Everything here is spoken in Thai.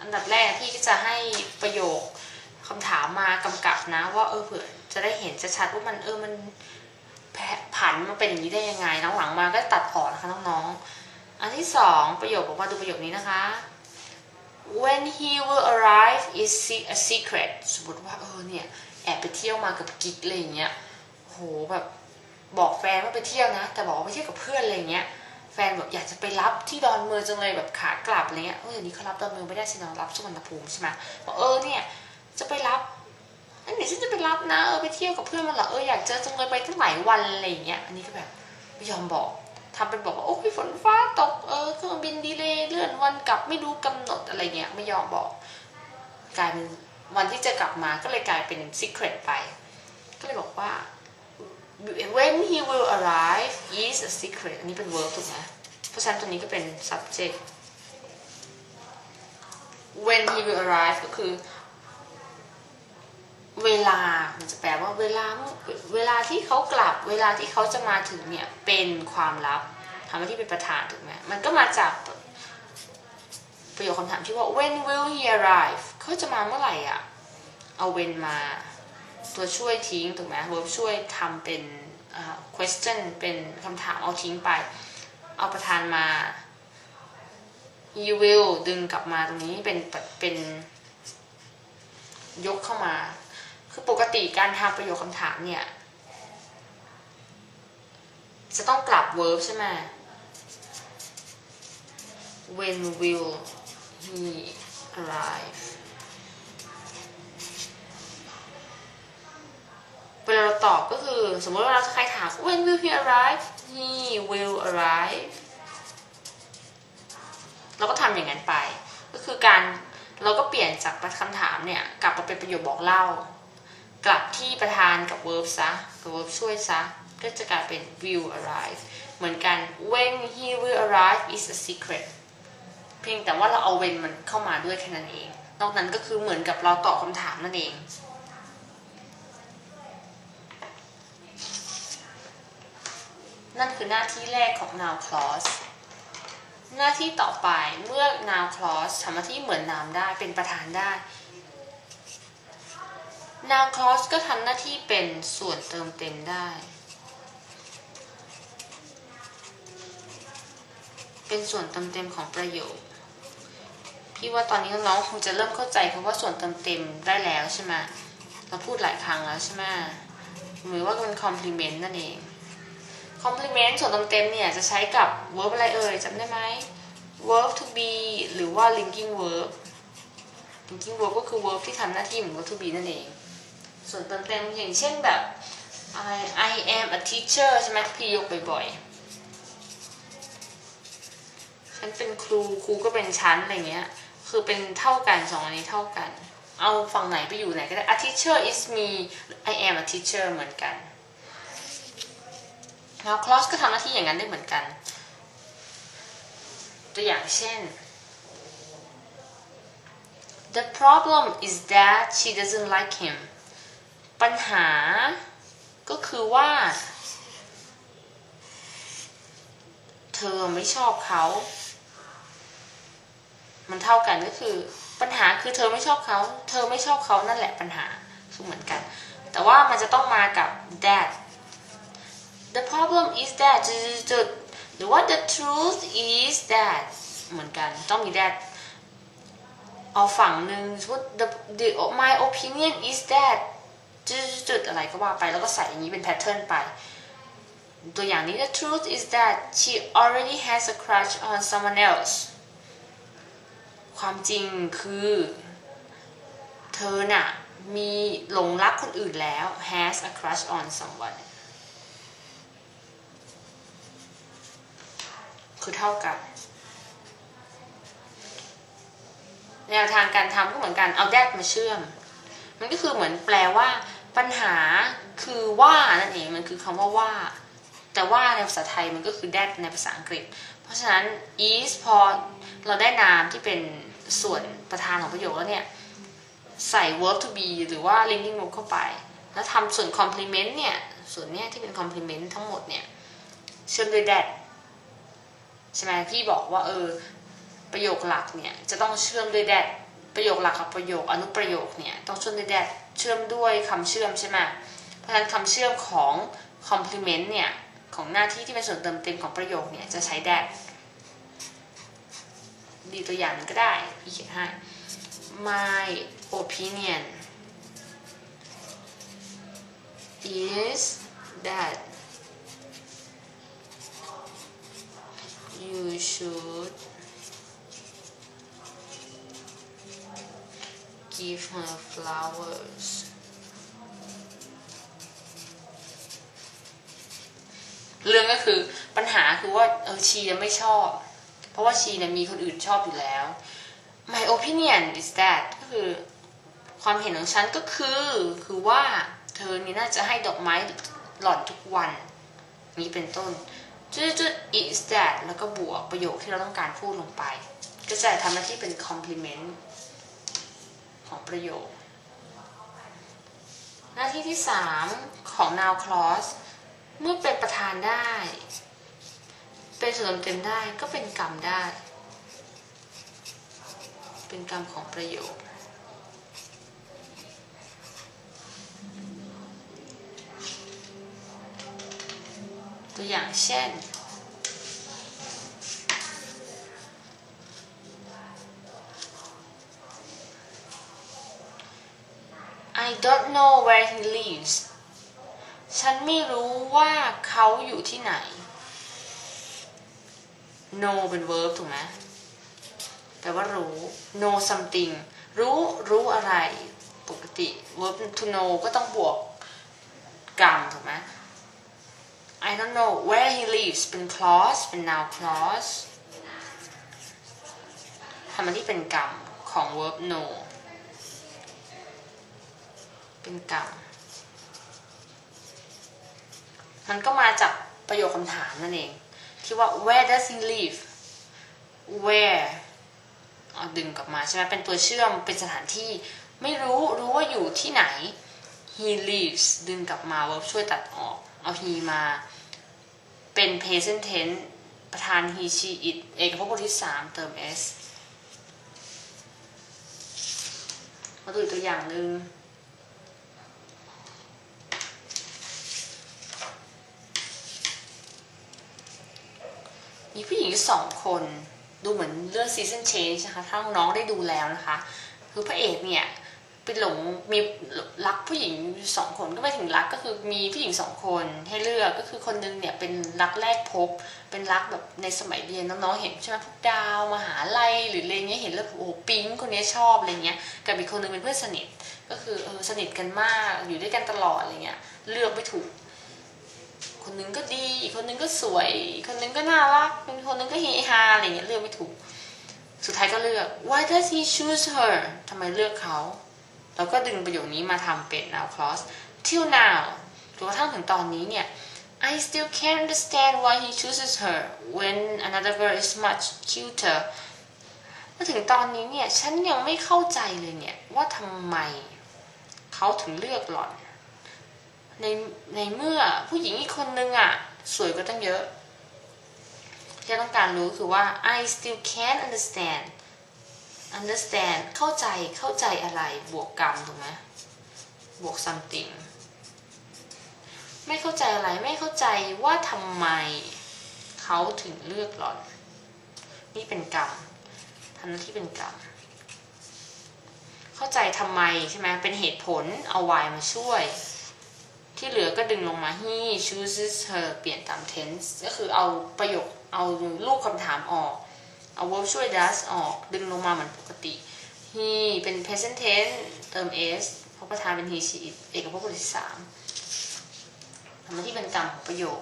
อันดับแรกพี่จะให้ประโยคคำถามมากำกับนะ ว่าเออเผื่อจะได้เห็นชัดๆว่ามันเออมันผันมาเป็นอย่างนี้ได้ยังไงหลังมาก็ตัดพอนะคะน้องๆอันที่สองประโยคบอกว่าดูประโยคนี้นะคะ when he will arrive is a secret สมมติว่าเออเนี่ยแอบไปเที่ยวมากับกิ๊กอะไรอย่างเงี้ยโหแบบบอกแฟนว่าไปเที่ยวนะ แต่บอกว่าไปเที่ยวกับเพื่อนอะไรอย่างเงี้ย แฟนแบบอยากจะไปรับที่ดอนเมืองจังเลยแบบขากลับอะไรเงี้ยเออเดี๋ยวนี้เขารับดอนเมืองไม่ได้สินะรับสุวรรณภูมิใช่ไหมบอกเออเนี่ยจะไปรับอันนี้ฉันจะไปรับนะเออไปเที่ยวกับเพื่อนมันเหรอเอออยากเจอจังเลยไปตั้งหลายวันอะไรเงี้ยอันนี้ก็แบบไม่ยอมบอกทำเป็นบอกว่าโอ้ยฝนฟ้าตกเออเครื่องบินดีเลยเลื่อนวันกลับไม่รู้กำหนดอะไรเงี้ยไม่ยอมบอก กลายเป็นวันที่จะกลับมาก็เลยกลายเป็น secret ไป ก็เลยบอกว่า when he will arrive is a secret อันนี้เป็น verb ถูกไหมเพราะฉะนั้นตัวนี้ก็เป็น subject when he will arrive ก็คือ เวลา มันจะแปลว่าเวลา เวลาที่เขากลับ เวลาที่เขาจะมาถึงเนี่ย เป็นความลับทำหน้าที่เป็นประธานถูกไหมมันก็มาจากประโยคคำถามที่ว่า when will he arrive เขาจะมาเมื่อไหร่อะ เอา when มา ตัวช่วยทิ้งถูกไหม verb ช่วยทำเป็น question เป็นคำถามเอาทิ้งไป เอาประธานมา you will ดึงกลับมาตรงนี้เป็นเป็นยกเข้ามา คือปกติการทำประโยคคำถามเนี่ย จะต้องกลับ verb ใช่ไหม when will สมมติว่าเราใครถาม when will he arrive he will arrive เราก็ทำอย่างนั้นไป ก็คือการเราก็เปลี่ยนจากคำถามเนี่ย กลับมาเป็นประโยคบอกเล่า กลับที่ประธานกับ verb ซะกับ verb ช่วยซะ ก็จะกลายเป็น will arrive เหมือนกัน when he will arrive is a secret เพียงแต่ว่าเราเอา when มันเข้ามาด้วยแค่นั้นเอง นอกนั้นก็คือเหมือนกับเราตอบคำถามนั่นเอง นั่นคือหน้าที่แรกของ noun clause หน้าที่ต่อไปเมื่อ noun clause ทำหน้าที่เหมือน noun ได้เป็นประธานได้ noun clause ก็ทำหน้าที่เป็นส่วนเติมเต็มได้ เป็นส่วนเติมเต็มของประโยคพี่ว่าตอนนี้น้องคงจะเริ่มเข้าใจคำว่าส่วนเติมเต็มได้แล้วใช่ไหมเราพูดหลายครั้งแล้วใช่ไหมหรือว่าเป็น complement นั่นเอง complement ส่วนเติมเต็มเนี่ยจะใช้กับ verb อะไรเอ่ยจำได้ไหม verb to be หรือว่า linking verb linking verb ก็คือ verb ที่ทำหน้าที่เหมือน verb to be นั่นเอง ส่วนเติมเต็มอย่างเช่นแบบ I I am a teacher ใช่ไหมพี่ยกบ่อยๆ ฉันเป็นครู ครูก็เป็นชั้นอะไรเงี้ย คือเป็นเท่ากันสองอันนี้เท่ากัน เอาฝั่งไหนไปอยู่ไหนก็ได้ a teacher is me I am a teacher เหมือนกัน แล้ว clause ก็ทำหน้าที่อย่างนั้นได้เหมือนกัน ตัวอย่างเช่น the problem is that she doesn't like him ปัญหาก็คือว่า เธอไม่ชอบเขา มันเท่ากันก็คือ ปัญหาคือเธอไม่ชอบเขา เธอไม่ชอบเขานั่นแหละปัญหาคือเหมือนกัน แต่ว่ามันจะต้องมากับ that problem is that จุดหรือว่า the truth is that เหมือนกันต้องมี that เอาฝั่งหนึ่งสมมติ the, the my opinion is that จุดอะไรก็ว่าไปแล้วก็ใส่อย่างนี้เป็น pattern ไป ตัวอย่างนี้ the truth is that she already has a crush on someone else ความจริงคือ เธอน่ะมีหลงรักคนอื่นแล้ว has a crush on someone คือเท่ากัน แนวทางการทำก็เหมือนกันเอา that มาเชื่อม มันก็คือเหมือนแปลว่า ปัญหาคือว่านั่นเองมันคือคำว่าว่า แต่ว่าในภาษาไทยมันก็คือ that ในภาษาอังกฤษ เพราะฉะนั้น is พอเราได้นามที่เป็นส่วนประธานของประโยคแล้วเนี่ย ใส่ verb to be หรือว่า linking verb เข้าไป แล้วทำส่วน complement เนี่ย ส่วนเนี้ยที่เป็น complement ทั้งหมดเนี่ย เชื่อมด้วย that ใช่ไหมพี่บอกว่าเออประโยคหลักเนี่ยจะต้องเชื่อมด้วย that ประโยคหลักกับประโยคอนุประโยคเนี่ยต้องเชื่อมด้วย that เชื่อมด้วยคำเชื่อมใช่ไหมเพราะฉะนั้นคำเชื่อมของ complement เนี่ยของหน้าที่ที่เป็นส่วนเติมเต็มของประโยคเนี่ยจะใช้ that ดีตัวอย่างก็ได้พี่เขียนให้ my opinion is that her flowers เรื่องก็คือปัญหาคือว่าเออชียังไม่ชอบ เพราะว่าชีเนี่ยมีคนอื่นชอบอยู่แล้ว my opinion is that ก็คือความเห็นของฉันก็คือคือว่าเธอนี่น่าจะให้ดอกไม้หล่อนทุกวัน นี้เป็นต้นจุดจุด is that แล้วก็บวกประโยคที่เราต้องการพูดลงไป ก็จะทำหน้าที่เป็น complement ของประโยค หน้าที่ที่ 3 ของ noun clause เมื่อเป็นประธานได้ เป็นส่วนเต็มได้ก็เป็นกรรมได้ เป็นกรรมของประโยค ตัวอย่างเช่น don't know where he lives ฉันไม่รู้ว่าเขาอยู่ที่ไหน know เป็น verb ถูกไหมแปลว่ารู้ know something รู้รู้อะไร ปกติ verb to know ก็ต้องบวกกรรมถูกไหม I don't know where he lives เป็น clause เป็น noun clause ทำหน้าที่เป็นกรรมของ verb know เป็นกรรมมันก็มาจากประโยคคำถามนั่นเอง ที่ว่า where does he live where เอาดึงกลับมาใช่ไหมเป็นตัวเชื่อมเป็นสถานที่ไม่รู้รู้ว่าอยู่ที่ไหน he lives ดึงกลับมา verb ช่วยตัดออก เอา he มา เป็น present tense ประธาน he she it เอกพจน์บทที่ 3 เติม s มาดูอีกตัวอย่างหนึ่ง มีผู้หญิงสองคนดูเหมือนเรื่อง season change นะคะถ้าน้องได้ดูแล้วนะคะ คือพระเอกเนี่ยเป็นหลงมีรักผู้หญิงสองคนก็ไม่ถึงรักก็คือมีผู้หญิงสองคนให้เลือกก็คือคนนึงเนี่ยเป็นรักแรกพบ เป็นรักแบบในสมัยเรียนน้องๆเห็นใช่ไหมพวกดาวมหาลัยหรืออะไรเงี้ยเห็นแล้วโอ้โหปิ๊งคนนี้ชอบอะไรเงี้ยกับอีกคนนึงเป็นเพื่อนสนิทก็คือเออสนิทกันมากอยู่ด้วยกันตลอดอะไรเงี้ยเลือกไม่ถูก คนนึงก็ดีอีกคนนึงก็สวยอีกคนนึงก็น่ารักอีกคนนึงก็เฮฮาอะไรเงี้ยเลือกไม่ถูก สุดท้ายก็เลือก why does he choose her ทำไมเลือกเขาแล้วก็ดึงประโยคนี้มาทำเป็น now clause till now จนกระทั่งถึงตอนนี้เนี่ย I still can't understand why he chooses her when another girl is much cuter มาถึงตอนนี้เนี่ย ฉันยังไม่เข้าใจเลยเนี่ย ว่าทำไมเขาถึงเลือกหล่อน ในในเมื่อผู้หญิงอีกคนนึงอะสวยกว่าตั้งเยอะที่ต้องการรู้คือว่า I still can't understand understand เข้าใจเข้าใจอะไรบวกกรรมถูกไหมบวก something ไม่เข้าใจอะไรไม่เข้าใจว่าทำไมเขาถึงเลือกหล่อน นี่เป็นกรรมทำหน้าที่เป็นกรรมเข้าใจทำไมใช่ไหมเป็นเหตุผลเอา y มาช่วย ที่เหลือก็ดึงลงมา he chooses her เปลี่ยนตาม tense ก็คือเอาประโยคเอารูปคำถามออก เอา verb ช่วย does ออก ดึงลงมาเหมือนปกติ he เป็น present tense เติม s เพราะประธานเป็น he she it เอกพจน์บทที่สามทำหน้าที่เป็นกรรมของประโยค